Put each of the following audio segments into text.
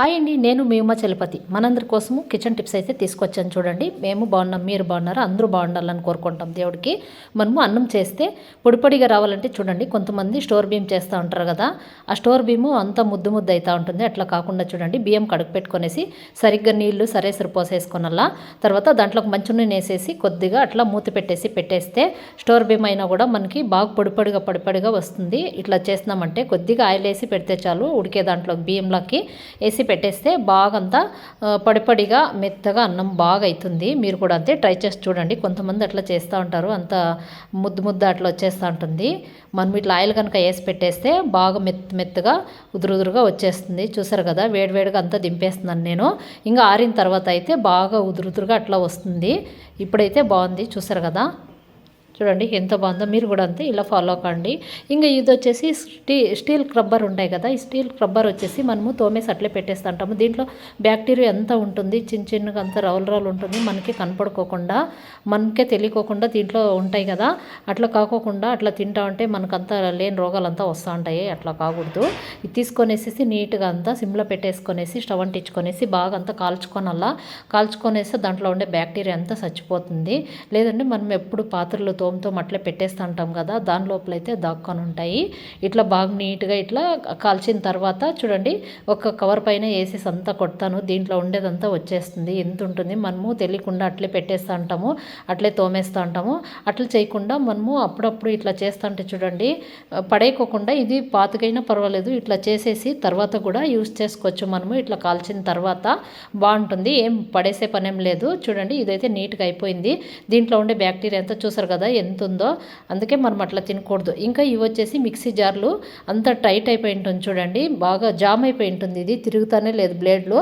Hi అండి నేను మీ ఉమా చలపతి. మనందరి కోసము కిచెన్ టిప్స్ అయితే తీసుకొచ్చాను చూడండి. మేము బాగున్నాం మీరు బాగున్నారు? అందరూ బాగుండాలని కోరుకుంటాం దేవుడికి. మనము అన్నం చేస్తే పొడిపొడిగా రావాలంటే చూడండి కొంతమంది స్టోర్ బియ్యం చేస్తూ ఉంటారు కదా ఆ స్టోర్ బియ్యము అంతా ముద్దు ముద్దు అవుతూ ఉంటుంది. అట్లా కాకుండా చూడండి బియ్యం కడుగు పెట్టుకునేసి సరిగ్గా నీళ్ళు సరేసరి పోసేసుకొనల్లా. తర్వాత దాంట్లో మంచి నూనె వేసేసి కొద్దిగా అట్లా మూత పెట్టేసి పెట్టేస్తే స్టోర్ బియ్యం అయినా కూడా మనకి బాగా పొడిపొడిగా పొడిపడిగా వస్తుంది. ఇట్లా చేసినామంటే కొద్దిగా ఆయిల్ వేసి పెడితే చాలు ఉడికే దాంట్లో బియ్యంలోకి వేసి పెట్టేస్తే బాగా అంతా పడిపడిగా మెత్తగా అన్నం బాగా అవుతుంది మీరు కూడా అంతే ట్రై చేసి చూడండి. కొంతమంది అట్లా చేస్తూ ఉంటారు. అంత ముద్దు ముద్ద అట్లా వచ్చేస్తూ ఉంటుంది. మనం ఇట్లా ఆయిల్ కనుక వేసి పెట్టేస్తే బాగా మెత్త మెత్తగా ఉదురు ఉదురుగా వచ్చేస్తుంది. చూసారు కదా వేడివేడిగా అంతా దింపేస్తున్నాను నేను. ఇంకా ఆరిన తర్వాత అయితే బాగా ఉదురుదురుగా అట్లా వస్తుంది. ఇప్పుడైతే బాగుంది. చూసారు కదా చూడండి ఎంత బాగుందో మీరు కూడా అంతే ఇలా ఫాలో కండి ఇంకా ఇది వచ్చేసి స్టీ స్టీల్ క్రబ్బర్ ఉంటాయి కదా ఈ స్టీల్ క్రబ్బర్ వచ్చేసి మనము తోమేసి అట్లే పెట్టేస్తుంటాము. దీంట్లో బ్యాక్టీరియా ఎంత ఉంటుంది చిన్న చిన్నగా అంత రౌలు రౌలు ఉంటుంది మనకి కనపడుకోకుండా మనకే తెలియకోకుండా దీంట్లో ఉంటాయి కదా. అట్లా కాకోకుండా అట్లా తింటా ఉంటే మనకంతా లేని రోగాలంతా వస్తూ ఉంటాయి అట్లా కాకూడదు. ఇది తీసుకొనేసేసి నీట్గా అంతా సిమ్లో పెట్టేసుకొనేసి స్టవ్ అంటించుకొనేసి బాగా అంతా కాల్చుకోనల్లా. కాల్చుకొనేసి దాంట్లో ఉండే బ్యాక్టీరియా అంతా చచ్చిపోతుంది. లేదంటే మనం ఎప్పుడు పాత్రలు తోమతో అట్లే పెట్టేస్తూ ఉంటాం కదా దాని లోపల అయితే దాక్కొని ఉంటాయి. ఇట్లా బాగా నీట్గా ఇట్లా కాల్చిన తర్వాత చూడండి ఒక కవర్ పైన వేసేసి అంతా కొడతాను. దీంట్లో ఉండేదంతా వచ్చేస్తుంది. ఎంత ఉంటుంది మనము తెలియకుండా అట్లే పెట్టేస్తూ ఉంటాము అట్లే తోమేస్తూ ఉంటాము అట్లా చేయకుండా మనము అప్పుడప్పుడు ఇట్లా చేస్తుంటే చూడండి పడేయకోకుండా ఇది పాతకైనా పర్వాలేదు ఇట్లా చేసేసి తర్వాత కూడా యూస్ చేసుకోవచ్చు మనము. ఇట్లా కాల్చిన తర్వాత బాగుంటుంది. ఏం పడేసే పనేం లేదు. చూడండి ఇదైతే నీట్గా అయిపోయింది. దీంట్లో ఉండే బ్యాక్టీరియా అంతా చూసారు కదా ఎంత ఉందో అందుకే మనం అట్లా తినకూడదు. ఇంకా ఇవి వచ్చేసి మిక్సీ జార్లు అంత టైట్ అయిపోయి ఉంటుంది చూడండి. బాగా జామ్ అయిపోయి ఉంటుంది. ఇది తిరుగుతానే లేదు బ్లేడ్లు.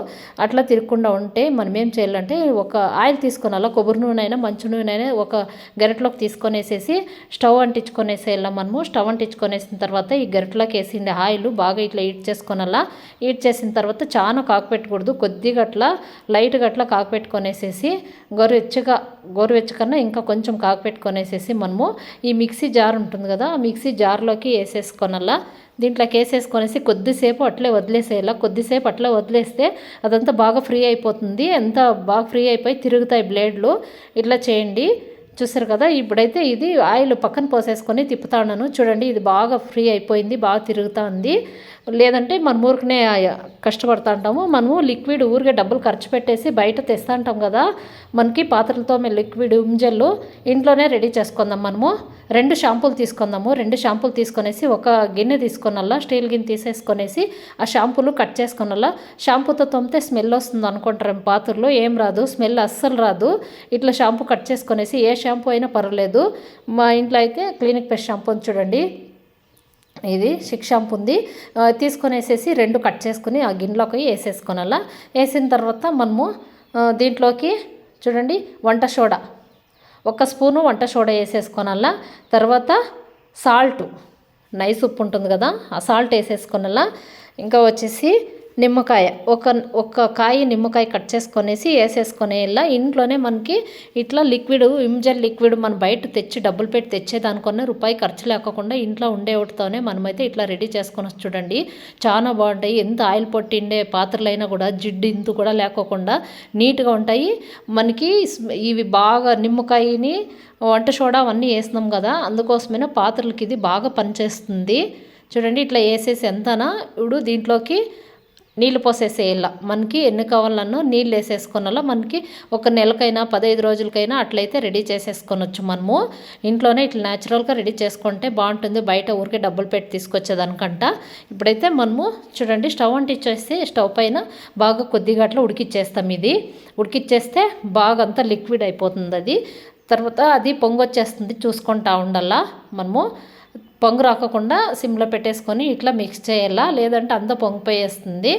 అట్లా తిరగకుండా ఉంటే మనం ఏం చేయాలంటే ఒక ఆయిల్ తీసుకొని అలా కొబ్బరి నూనె అయినా మంచి నూనె అయినా ఒక గరిటలోకి తీసుకొనేసేసి స్టవ్ అంటించుకొనేసేయాల మనము. స్టవ్ అంటించుకొనేసిన తర్వాత ఈ గరిటలోకి వేసింది ఆయిల్ బాగా ఇట్లా హీట్ చేసుకొనలా హీట్ చేసిన తర్వాత చాలా కాకపెట్టకూడదు. కొద్దిగా అట్లా లైట్గా అట్లా కాకపెట్టుకొనేసేసి గోరువెచ్చగా గోరువెచ్చకన్నా ఇంకా కొంచెం కాకపెట్టుకొనేసేసి మనము ఈ మిక్సీ జార్ ఉంటుంది కదా ఆ మిక్సీ జార్లోకి వేసేసుకొనల్లా. దీంట్లోకి వేసేసుకొనేసి కొద్దిసేపు అట్లే వదిలేసేయాల. కొద్దిసేపు అట్లే వదిలేస్తే అదంతా బాగా ఫ్రీ అయిపోతుంది. ఎంత బాగా ఫ్రీ అయిపోయి తిరుగుతాయి బ్లేడ్లు. ఇట్లా చేయండి. చూసారు కదా ఇప్పుడైతే ఇది ఆయిల్ పక్కన పోసేసుకొని తిప్పుతా ఉన్నాను చూడండి ఇది బాగా ఫ్రీ అయిపోయింది బాగా తిరుగుతూ ఉంది. లేదంటే మనం ఊరికనే కష్టపడుతూ ఉంటాము మనము లిక్విడ్ ఊరికే డబ్బులు ఖర్చు పెట్టేసి బయట తెస్తా ఉంటాం కదా. మనకి పాత్రలతో మేము లిక్విడ్ ఉంజల్లు ఇంట్లోనే రెడీ చేసుకుందాం మనము. రెండు షాంపూలు తీసుకుందాము. రెండు షాంపూలు తీసుకొనేసి ఒక గిన్నె తీసుకొనల్లా స్టీల్ గిన్నె తీసేసుకొనేసి ఆ షాంపూలు కట్ చేసుకొనల్లా. షాంపూతో తోమితే స్మెల్ వస్తుంది అనుకుంటారు పాత్రలో ఏం రాదు స్మెల్ అస్సలు రాదు. ఇట్లా షాంపూ కట్ చేసుకొనేసి ఏ షాంపూ అయినా పర్వాలేదు. మా ఇంట్లో అయితే క్లినిక్ ప్లస్ షాంపూ చూడండి. ఇది సిక్స్ షాంపూ ఉంది. తీసుకొని వేసేసి రెండు కట్ చేసుకుని ఆ గిన్నెలోకి వేసేసుకోనాలా. వేసిన తర్వాత మనము దీంట్లోకి చూడండి వంట సోడా. ఒక స్పూను వంట సోడా వేసేసుకోనాలా. తర్వాత సాల్ట్. నైస్ ఉప్పు ఉంటుంది కదా ఆ సాల్ట్ వేసేసుకోనల్లా ఇంకా వచ్చేసి నిమ్మకాయ. ఒక ఒక కాయ నిమ్మకాయ కట్ చేసుకొనేసి వేసేసుకొనేలా ఇంట్లోనే మనకి ఇట్లా లిక్విడ్ ఇమ్జల్ లిక్విడ్ మనం బయట తెచ్చి డబ్బులు పెట్టి తెచ్చేదానికన్నా రూపాయి ఖర్చు లేకుండా ఇంట్లో ఉండేవాటితోనే మనమైతే ఇట్లా రెడీ చేసుకొని వచ్చి చూడండి. చాలా బాగుంటాయి. ఎంత ఆయిల్ పొట్టిండే పాత్రలైనా కూడా జిడ్డు ఇంతు కూడా లేకోకుండా నీట్గా ఉంటాయి. మనకి ఇవి బాగా నిమ్మకాయని వంట సోడా అవన్నీ వేసినాం కదా అందుకోసమైనా పాత్రలకి ఇది బాగా పనిచేస్తుంది. చూడండి ఇట్లా వేసేసి ఎంతనా? ఇప్పుడు దీంట్లోకి నీళ్ళు పోసేసేయాల మనకి ఎన్ని కావాలన్నో నీళ్ళు వేసేసుకున్నలా మనకి ఒక నెలకైనా పదహైదు రోజులకైనా అట్లయితే రెడీ చేసేసుకొనొచ్చు మనము. ఇంట్లోనే ఇట్లా న్యాచురల్గా రెడీ చేసుకుంటే బాగుంటుంది. బయట ఊరికే డబ్బులు పెట్టి తీసుకొచ్చేదానికంట. ఇప్పుడైతే మనము చూడండి స్టవ్ అంటించేసి స్టవ్ పైన బాగా కొద్దిగా అట్లా ఉడికిచ్చేస్తాం ఇది. ఉడికిచ్చేస్తే బాగా అంతా లిక్విడ్ అయిపోతుంది అది తర్వాత అది పొంగు వచ్చేస్తుంది చూసుకుంటా ఉండాలా మనము. పొంగు రాకుండా సిమ్లో పెట్టేసుకొని ఇట్లా మిక్స్ చేయాలా? లేదంటే అంతా పొంగిపోయేస్తుంది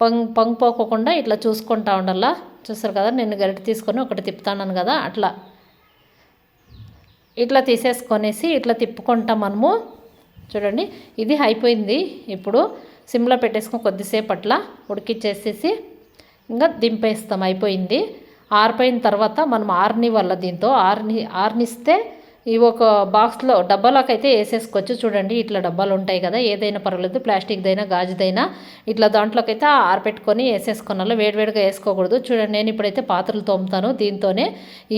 పొంగ్ పొంగిపోకుండా ఇట్లా చూసుకుంటా ఉండాలా? చూస్తారు కదా నేను గరిటె తీసుకొని ఒకటి తిప్పుతాను కదా అట్లా. ఇట్లా తీసేసుకొనేసి ఇట్లా తిప్పుకుంటాం మనము. చూడండి ఇది అయిపోయింది ఇప్పుడు. సిమ్లో పెట్టేసుకొని కొద్దిసేపు అట్లా ఉడికిచ్చేసేసి ఇంకా దింపేస్తాం అయిపోయింది. ఆరిపోయిన తర్వాత మనం ఆర్ని వల్ల దీంతో ఆర్ని ఆర్నిస్తే ఇవి ఒక బాక్స్లో డబ్బాలోకి అయితే వేసేసుకోవచ్చు చూడండి ఇట్లా డబ్బాలు ఉంటాయి కదా. ఏదైనా పర్వాలేదు ప్లాస్టిక్దైనా గాజుదైనా ఇట్లా దాంట్లోకి అయితే ఆరపెట్టుకొని వేసేసుకోనాలి వేడివేడిగా వేసుకోకూడదు చూడండి నేను ఇప్పుడైతే పాత్రలు తోముతాను. దీంతోనే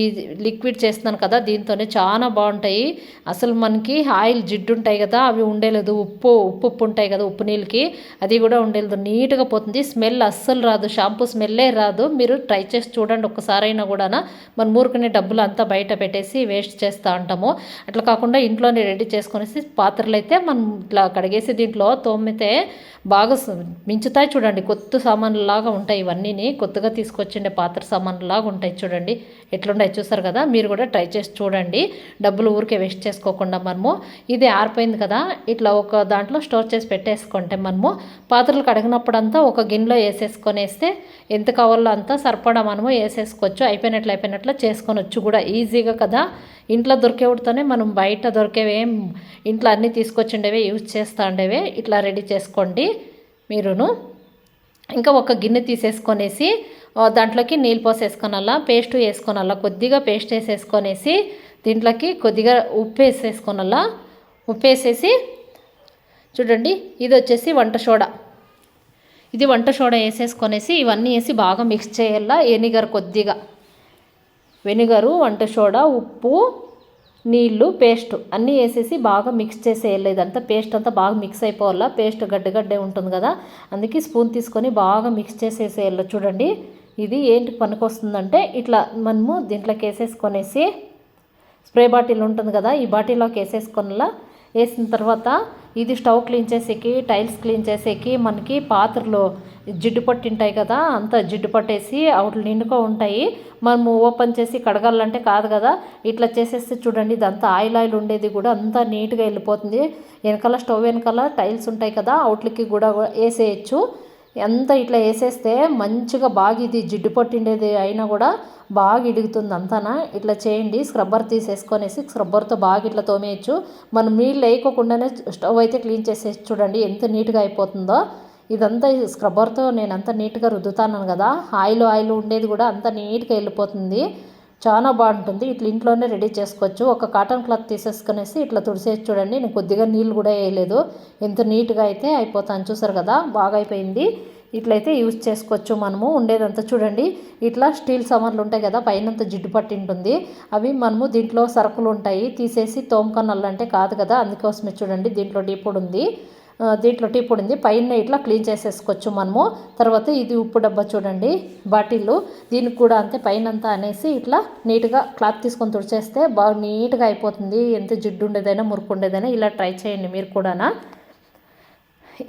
ఈ లిక్విడ్ చేస్తున్నాను కదా దీంతోనే చాలా బాగుంటాయి. అసలు మనకి ఆయిల్ జిడ్డు ఉంటాయి కదా అవి ఉండేలేదు. ఉప్పు ఉప్పు ఉప్పు ఉంటాయి కదా ఉప్పు నీళ్ళకి. అది కూడా ఉండేలేదు. నీట్గా పోతుంది. స్మెల్ అస్సలు రాదు. షాంపూ స్మెల్లే రాదు. మీరు ట్రై చేసి చూడండి. ఒక్కసారైనా కూడా మన ఊరుకునే డబ్బులు అంతా బయట పెట్టేసి వేస్ట్ చేస్తూ ఉంటాం. ఉంటాము అట్లా కాకుండా ఇంట్లోనే రెడీ చేసుకునేసి పాత్రలు అయితే మనం ఇట్లా కడిగేసి దీంట్లో తోమితే బాగా మించుతాయి చూడండి. కొత్త సామాన్లు లాగా ఉంటాయి ఇవన్నీని. కొత్తగా తీసుకొచ్చిండే పాత్ర సామాన్లు లాగా ఉంటాయి చూడండి. ఎట్లుంటాయి చూసారు కదా? మీరు కూడా ట్రై చేసి చూడండి. డబ్బులు ఊరికే వేస్ట్ చేసుకోకుండా మనము. ఇది ఆరిపోయింది కదా? ఇట్లా ఒక దాంట్లో స్టోర్ చేసి పెట్టేసుకుంటే మనము పాత్రలు కడిగినప్పుడంతా ఒక గిన్నెలో వేసేసుకొని వేస్తే ఎంత కావాలో అంతా సరిపడా మనము వేసేసుకోవచ్చు. అయిపోయినట్లు అయిపోయినట్లు చేసుకొనొచ్చు కూడా. ఈజీగా కదా? ఇంట్లో దొరికే దేవుడితోనే మనం బయట దొరికేవే ఇంట్లో అన్నీ తీసుకొచ్చిండేవే యూజ్ చేస్తూ ఉండేవే. ఇట్లా రెడీ చేసుకోండి మీరును. ఇంకా ఒక గిన్నె తీసేసుకొనేసి దాంట్లోకి నీళ్ళు పోసేసుకోనల్లా పేస్ట్ వేసుకోనల్లా కొద్దిగా పేస్ట్ వేసేసుకొనేసి దీంట్లోకి కొద్దిగా ఉప్పు వేసేసుకోనల్లా. ఉప్పు వేసేసి చూడండి ఇది వచ్చేసి వంట సోడా. ఇది వంట సోడా వేసేసుకొనేసి ఇవన్నీ వేసి బాగా మిక్స్ చేయాలా వెనిగర్ కొద్దిగా. వెనిగరు వంట సోడా ఉప్పు నీళ్ళు పేస్ట్ అన్నీ వేసేసి బాగా మిక్స్ చేసేయాలి. ఇదంతా పేస్ట్ అంతా బాగా మిక్స్ అయిపోవాలా? పేస్ట్ గడ్డగడ్డే ఉంటుంది కదా? అందుకే స్పూన్ తీసుకొని బాగా మిక్స్ చేసేసేయాలి. చూడండి ఇది ఏంటి పనికొస్తుందంటే ఇట్లా మనము దీంట్లోకి వేసేసుకొనేసి స్ప్రే బాటిల్ ఉంటుంది కదా ఈ బాటిల్లోకి వేసేసుకొనలా వేసిన తర్వాత ఇది స్టవ్ క్లీన్ చేసేకి టైల్స్ క్లీన్ చేసేకి మనకి పాత్రలు జిడ్డు పట్టింటాయి కదా అంత జిడ్డు పట్టేసి అవుట్లు నిండుగా ఉంటాయి. మనము ఓపెన్ చేసి కడగాలంటే కాదు కదా ఇట్లా చేసేస్తే చూడండి ఇదంతా ఆయిల్ ఆయిల్ ఉండేది కూడా అంతా నీట్గా వెళ్ళిపోతుంది. వెనకాల స్టవ్ వెనకాల టైల్స్ ఉంటాయి కదా అవుట్లకి కూడా వేసేయచ్చు. ఎంత ఇట్లా వేసేస్తే మంచిగా బాగా ఇది జిడ్డు పట్టిండేది అయినా కూడా బాగా ఇడుగుతుంది అంతానా. ఇట్లా చేయండి స్క్రబ్బర్ తీసేసుకొనేసి స్క్రబ్బర్తో బాగా ఇట్లా తోమేయచ్చు. మనం నీళ్ళు వేయకోకుండానే స్టవ్ అయితే క్లీన్ చేసేసి చూడండి ఎంత నీట్గా అయిపోతుందో. ఇదంతా ఈ స్క్రబ్బర్తో నేను అంత నీట్గా రుద్దుతాను కదా. ఆయిల్ ఆయిల్ ఉండేది కూడా అంత నీట్గా వెళ్ళిపోతుంది. చాలా బాగుంటుంది. ఇట్లా ఇంట్లోనే రెడీ చేసుకోవచ్చు. ఒక కాటన్ క్లాత్ తీసేసుకునేసి ఇట్లా తుడిసేసి చూడండి. నేను కొద్దిగా నీళ్ళు కూడా వేయలేదు. ఎంత నీట్గా అయితే అయిపోతాను చూసారు కదా. బాగా అయిపోయింది. ఇట్లయితే యూజ్ చేసుకోవచ్చు మనము. ఉండేదంతా చూడండి. ఇట్లా స్టీల్ సామాన్లు ఉంటాయి కదా పైనంత జిడ్డు పట్టి ఉంటుంది. అవి మనము దీంట్లో సరుకులు ఉంటాయి. తీసేసి తోమకనల్లంటే కాదు కదా. అందుకోసమే చూడండి. దీంట్లో డీపుడు ఉంది. దీంట్లో టీ పొడి ఉంది పైన ఇట్లా క్లీన్ చేసేసుకోవచ్చు మనము. తర్వాత ఇది ఉప్పు డబ్బా చూడండి బాటిల్ దీనికి కూడా అంతే పైన అంతా అనేసి ఇట్లా నీట్గా క్లాత్ తీసుకొని తుడిచేస్తే బాగా నీట్గా అయిపోతుంది. ఎంత జిడ్డు ఉండేదైనా మురుకు ఉండేదైనా ఇలా ట్రై చేయండి మీరు కూడానా.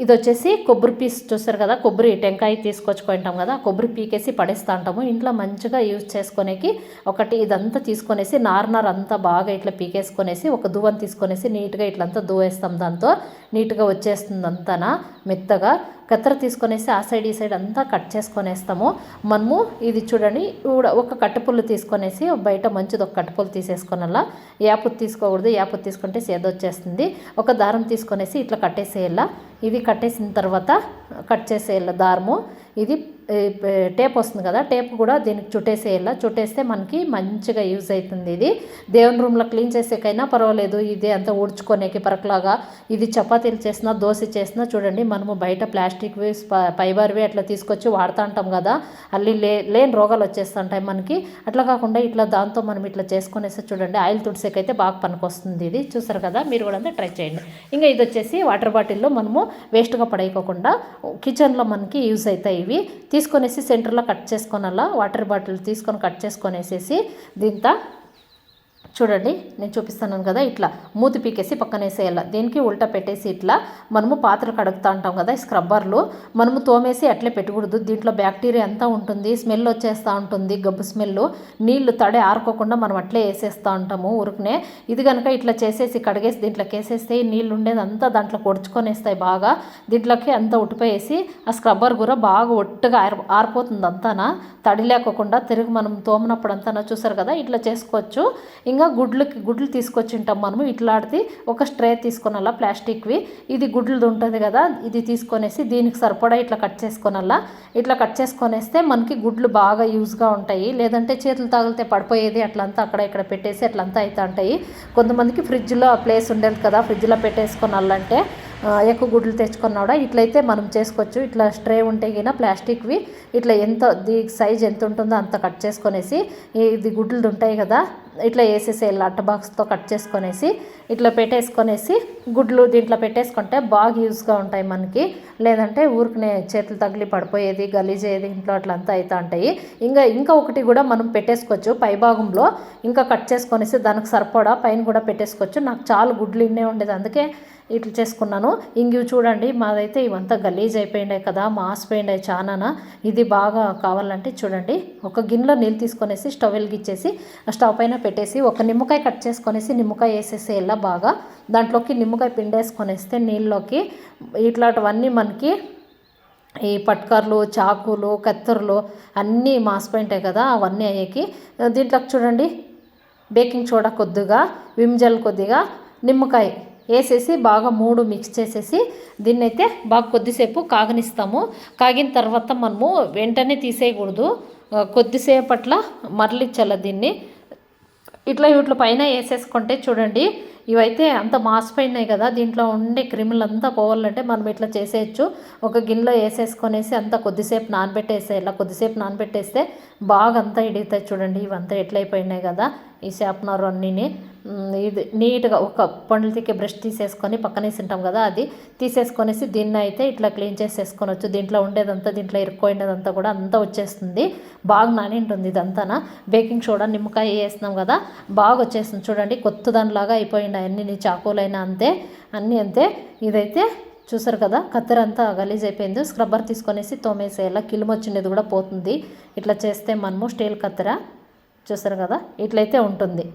ఇది వచ్చేసి కొబ్బరి పీస్ చూస్తారు కదా కొబ్బరి టెంకాయ తీసుకొచ్చుకుంటాం కదా కొబ్బరి పీకేసి పడేస్తూ ఉంటాము. ఇంట్లో మంచిగా యూజ్ చేసుకునేకి ఒకటి ఇదంతా తీసుకొనేసి నార్నర్ అంతా బాగా ఇట్లా పీకేసుకొనేసి ఒక దువ్వని తీసుకొనేసి నీట్గా ఇట్లంతా దువ్వేస్తాం దాంతో. నీట్గా వచ్చేస్తుంది అంతానా మెత్తగా. కత్తెర తీసుకొనేసి ఆ సైడ్ ఈ సైడ్ అంతా కట్ చేసుకొనేస్తాము. మనము ఇది చూడండి కూడా ఒక కట్టెపుల్లు తీసుకొనేసి బయట మంచిది ఒక కట్టెపుల్లు తీసేసుకొనల్లా యాపుత్ తీసుకోకూడదు యాపుత్ తీసుకుంటే సేద వచ్చేస్తుంది. ఒక దారం తీసుకొనేసి ఇట్లా కట్టేసేయాల. ఇది కట్టేసిన తర్వాత కట్ చేసేయాల దారము. ఇది టేప్ వస్తుంది కదా టేప్ కూడా దీనికి చుట్టేసేయాల? చుట్టేస్తే మనకి మంచిగా యూజ్ అవుతుంది ఇది. దేవుని రూమ్లో క్లీన్ చేసేకైనా పర్వాలేదు ఇది అంతా ఊడ్చుకోనేకి పరకలాగా. ఇది చపాతీలు చేసినా దోశ చేసినా చూడండి మనము బయట ప్లాస్టిక్వి ఫైబర్వి అట్లా తీసుకొచ్చి వాడుతూ ఉంటాం కదా. అల్లి లే లేని రోగాలు వచ్చేస్తుంటాయి మనకి. అట్లా కాకుండా ఇట్లా దాంతో మనం ఇట్లా చేసుకునేసి చూడండి ఆయిల్ తుడిసేకైతే బాగా పనికొస్తుంది ఇది. చూసారు కదా మీరు కూడా అంతా ట్రై చేయండి. ఇంకా ఇది వచ్చేసి వాటర్ బాటిల్లో మనము వేస్ట్గా పడేయకోకుండా కిచెన్లో మనకి యూజ్ అవుతాయి ఇవి. తీసుకొనేసి సెంటర్లో కట్ చేసుకోనాలా వాటర్ బాటిల్ తీసుకొని కట్ చేసుకొనేసేసి దీంతో చూడండి నేను చూపిస్తున్నాను కదా ఇట్లా మూతి పీకేసి పక్కన వేసేయాలి. దీనికి ఉల్టా పెట్టేసి ఇట్లా మనము పాత్రలు కడుగుతూ ఉంటాం కదా స్క్రబ్బర్లు. మనము తోమేసి అట్లే పెట్టకూడదు. దీంట్లో బ్యాక్టీరియా అంతా ఉంటుంది స్మెల్ వచ్చేస్తూ ఉంటుంది గబ్బు స్మెల్ నీళ్ళు తడి ఆరుకోకుండా మనం అట్లే వేసేస్తూ ఉంటాము ఉరుకునే ఇది కనుక ఇట్లా చేసేసి కడిగేసి దీంట్లోకి వేసేస్తే నీళ్ళు ఉండేది అంతా దాంట్లో కొడుచుకొనేస్తాయి బాగా. దీంట్లోకి అంతా ఉట్టిపోయేసి ఆ స్క్రబ్బర్ కూడా బాగా ఒట్టుగా ఆరి ఆరిపోతుంది అంతానా. తడి లేకోకుండా తిరిగి మనం తోమినప్పుడు అంతానా చూసారు కదా ఇట్లా చేసుకోవచ్చు. ఇంకా గుడ్లకి గుడ్లు తీసుకొచ్చి ఉంటాం మనము. ఇట్లాంటిది ఒక స్ట్రే తీసుకొనల్లా ప్లాస్టిక్వి. ఇది గుడ్లది ఉంటుంది కదా ఇది తీసుకొనేసి దీనికి సరిపడా ఇట్లా కట్ చేసుకొనల్లా ఇట్లా కట్ చేసుకొనేస్తే మనకి గుడ్లు బాగా యూజ్గా ఉంటాయి. లేదంటే చేతులు తగిలితే పడిపోయేది అట్లంతా అక్కడ ఇక్కడ పెట్టేసి అట్లంతా అవుతూ ఉంటాయి కొంతమందికి ఫ్రిడ్జ్లో ప్లేస్ ఉండేది కదా ఫ్రిడ్జ్లో పెట్టేసుకొనాలంటే ఎక్కువ గుడ్లు తెచ్చుకున్నాడా ఇట్లయితే మనం చేసుకోవచ్చు. ఇట్లా స్ట్రే ఉంటే గిన ప్లాస్టిక్వి. ఇట్లా ఎంత దీ సైజ్ ఎంత ఉంటుందో అంత కట్ చేసుకొనేసి ఇది గుడ్లు ఉంటాయి కదా ఇట్లా వేసేసే అట్ట బాక్స్తో కట్ చేసుకొనేసి ఇట్లా పెట్టేసుకొనేసి గుడ్లు దీంట్లో పెట్టేసుకుంటే బాగా యూస్గా ఉంటాయి మనకి. లేదంటే ఊరికనే చేతులు తగిలి పడిపోయేది గలీజేది ఇంట్లో అట్లా అంతా అవుతూ ఉంటాయి. ఇంకా ఇంకా ఒకటి కూడా మనం పెట్టేసుకోవచ్చు పై భాగంలో. ఇంకా కట్ చేసుకొనేసి దానికి సరిపడా పైన కూడా పెట్టేసుకోవచ్చు. నాకు చాలా గుడ్లు ఇన్నే ఉండేది. అందుకే ఇట్లా చేసుకున్నాను. ఇంక చూడండి మాదైతే ఇవంతా గలీజ్ అయిపోయిండాయి కదా మాసిపోయిండాయి చానానా. ఇది బాగా కావాలంటే చూడండి ఒక గిన్నెలో నీళ్ళు తీసుకొనేసి స్టవ్ వెలిగిచ్చేసి స్టవ్ పైన పెట్టేసి ఒక నిమ్మకాయ కట్ చేసుకొనేసి నిమ్మకాయ వేసేసి ఎలా బాగా? దాంట్లోకి నిమ్మకాయ పిండేసుకొనేస్తే నీళ్ళలోకి ఇట్లాంటివన్నీ మనకి ఈ పట్కర్లు చాకులు కత్తెరలు అన్నీ మాసిపోయింటాయి కదా అవన్నీ అయ్యేకి. దీంట్లోకి చూడండి బేకింగ్ సోడా కొద్దిగా విమ్ జెల్ కొద్దిగా నిమ్మకాయ. వేసేసి బాగా మూడు మిక్స్ చేసేసి దీన్నైతే బాగా కొద్దిసేపు కాగనిస్తాము. కాగిన తర్వాత మనము వెంటనే తీసేయకూడదు. కొద్దిసేపట్ల మరలిచ్చాల దీన్ని. ఇట్లా వీటి పైన వేసేసుకుంటే చూడండి ఇవైతే అంత మాసిపోయినాయి కదా దీంట్లో ఉండే క్రిములు అంతా పోవాలంటే మనం ఇట్లా చేసేయచ్చు. ఒక గిన్నెలో వేసేసుకొనేసి అంతా కొద్దిసేపు నానబెట్టేసే ఇలా కొద్దిసేపు నానబెట్టేస్తే బాగా అంతా ఇడుగుతాయి చూడండి ఇవంతా ఎట్లయిపోయినాయి కదా ఈ షార్ప్నర్ అన్నీని. ఇది నీట్గా ఒక పండ్లు తిక్కే బ్రష్ తీసేసుకొని పక్కనేసి ఉంటాం కదా అది. తీసేసుకొనేసి దీన్ని అయితే ఇట్లా క్లీన్ చేసేసుకోనొచ్చు దీంట్లో ఉండేదంతా దీంట్లో ఇరుక్కోయినదంతా కూడా అంతా వచ్చేస్తుంది. బాగా నానింటుంది ఇదంతా బేకింగ్ సోడా నిమ్మకాయ వేసినాం కదా బాగా వచ్చేస్తుంది. చూడండి కొత్త దానిలాగా అయిపోయింది. అన్ని నీ చాకులైనా అంతే అన్నీ అంతే. ఇదైతే చూసారు కదా కత్తెర అంతా గలీజ్ అయిపోయింది. స్క్రబ్బర్ తీసుకొనేసి తోమేసేయాల. కిలిమొచ్చినది కూడా పోతుంది. ఇట్లా చేస్తే మనము స్టీల్ కత్తెర. చూసారు కదా ఇట్లయితే ఉంటుంది.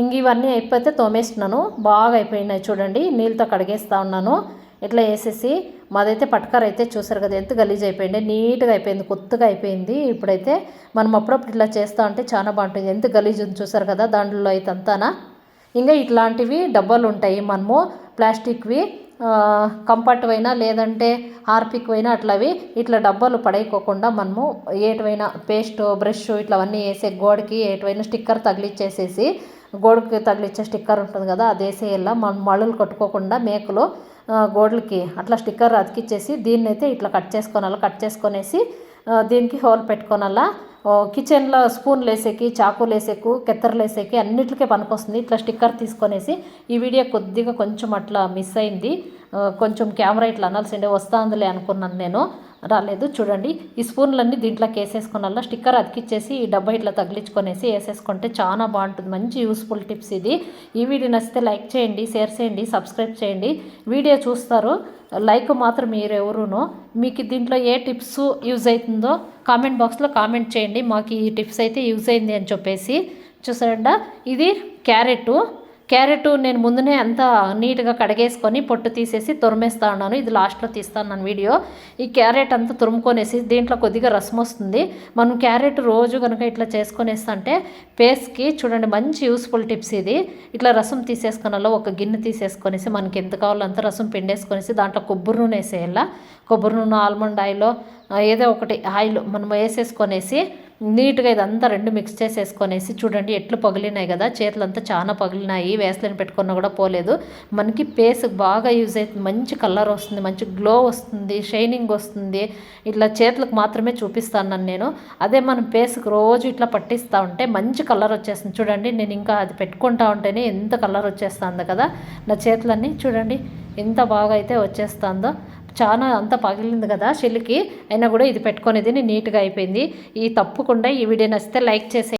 ఇంక ఇవన్నీ అయిపోతే తోమేస్తున్నాను. బాగా అయిపోయినాయి చూడండి. నీళ్ళతో కడిగేస్తా ఉన్నాను. ఇట్లా వేసేసి మాదైతే పట్కర అయితే చూసారు కదా ఎంత గలీజ్ అయిపోయింది. నీట్గా అయిపోయింది కొత్తగా అయిపోయింది. ఇప్పుడైతే మనం అప్పుడప్పుడు ఇట్లా చేస్తూ ఉంటే చాలా బాగుంటుంది. ఎంత గలీజ్ ఉంది చూసారు కదా దాంట్లో అయితే అంతానా. ఇంకా ఇట్లాంటివి డబ్బాలు ఉంటాయి మనము ప్లాస్టిక్వి. ఆ, కంఫర్ట్ అయినా లేదంటే హార్పిక్ అయినా అట్లవి ఇట్లా డబ్బాలు పడేయకోకుండా మనము ఏటివైనా పేస్ట్ బ్రష్ ఇట్లవన్నీ వేసే గోడకి ఏటివైనా స్టిక్కర్ తగిలిచ్చేసేసి గోడకి తగిలిచ్చే స్టిక్కర్ ఉంటుంది కదా అది వేసేయాల మనం మళ్ళులు కొట్టుకోకుండా మేకలు గోడలకి అట్లా స్టిక్కర్ అతికిచ్చేసి దీన్నైతే ఇట్లా కట్ చేసుకోనాలి కట్ చేసుకొనేసి దీనికి హోల్ పెట్టుకోనాలా. కిచెన్లో స్పూన్లు వేసేకి చాకులు వేసేకు కెత్తర్లు వేసేకి అన్నిటికే పనికొస్తుంది. ఇట్లా స్టిక్కర్ తీసుకొనేసి ఈ వీడియో కొద్దిగా కొంచెం అట్లా మిస్ అయింది. కొంచెం కెమెరా ఇట్లా అనాల్సిండే వస్తుందిలే అనుకున్నాను నేను. రాలేదు చూడండి. ఈ స్పూన్లన్నీ దీంట్లోకి వేసేసుకున్నల్లా స్టిక్కర్ అతికిచ్చేసి ఈ డబ్బా ఇట్లా తగిలించుకొనేసి వేసేసుకుంటే చాలా బాగుంటుంది. మంచి యూస్ఫుల్ టిప్స్ ఇది. ఈ వీడియో నచ్చితే లైక్ చేయండి షేర్ చేయండి సబ్స్క్రైబ్ చేయండి. వీడియో చూస్తారు. లైక్ మాత్రం మీరు ఎవరునో మీకు దీంట్లో ఏ టిప్స్ యూజ్ అవుతుందో కామెంట్ బాక్స్లో కామెంట్ చేయండి. మాకు ఈ టిప్స్ అయితే యూజ్ అయింది అని చెప్పేసి చూసారండా ఇది క్యారెట్. క్యారెట్ నేను ముందునే అంతా నీట్గా కడిగేసుకొని పొట్టు తీసేసి తురిమేస్తా ఉన్నాను. ఇది లాస్ట్లో తీస్తాను నేను వీడియో. ఈ క్యారెట్ అంతా తురుముకొనేసి దీంట్లో కొద్దిగా రసం వస్తుంది. మనం క్యారెట్ రోజు కనుక ఇట్లా చేసుకొనేస్తంటే ఫేస్కి చూడండి మంచి యూస్ఫుల్ టిప్స్ ఇది. ఇట్లా రసం తీసేసుకున్నలో ఒక గిన్నె తీసేసుకొనేసి మనకి ఎంత కావాలో అంత రసం పిండేసుకొనేసి దాంట్లో కొబ్బరి నూనె వేసేయాల? కొబ్బరి నూనె ఆల్మండ్ ఆయిల్ ఏదో ఒకటి ఆయిల్ మనం వేసేసుకొనేసి నీట్గా ఇదంతా రెండు మిక్స్ చేసేసుకొనేసి చూడండి ఎట్లు పగిలినాయి కదా చేతులంతా చాలా పగిలినాయి వేసలిని పెట్టుకున్నా కూడా పోలేదు. మనకి పేస్ బాగా యూజ్ అవుతుంది మంచి కలర్ వస్తుంది మంచి గ్లో వస్తుంది షైనింగ్ వస్తుంది. ఇట్లా చేతులకు మాత్రమే చూపిస్తాను నేను. అదే మనం పేస్కి రోజు ఇట్లా పట్టిస్తూ ఉంటే మంచి కలర్ వచ్చేస్తుంది. చూడండి నేను ఇంకా అది పెట్టుకుంటా ఉంటేనే ఎంత కలర్ వచ్చేస్తుంది కదా నా చేతులన్నీ చూడండి ఎంత బాగా అయితే వచ్చేస్తుందో. చాలా అంతా పగిలింది కదా షెల్కి అయినా కూడా ఇది పెట్టుకునేది నీట్గా అయిపోయింది. ఈ తప్పకుండా ఈ వీడియో నచ్చితే లైక్ చేసే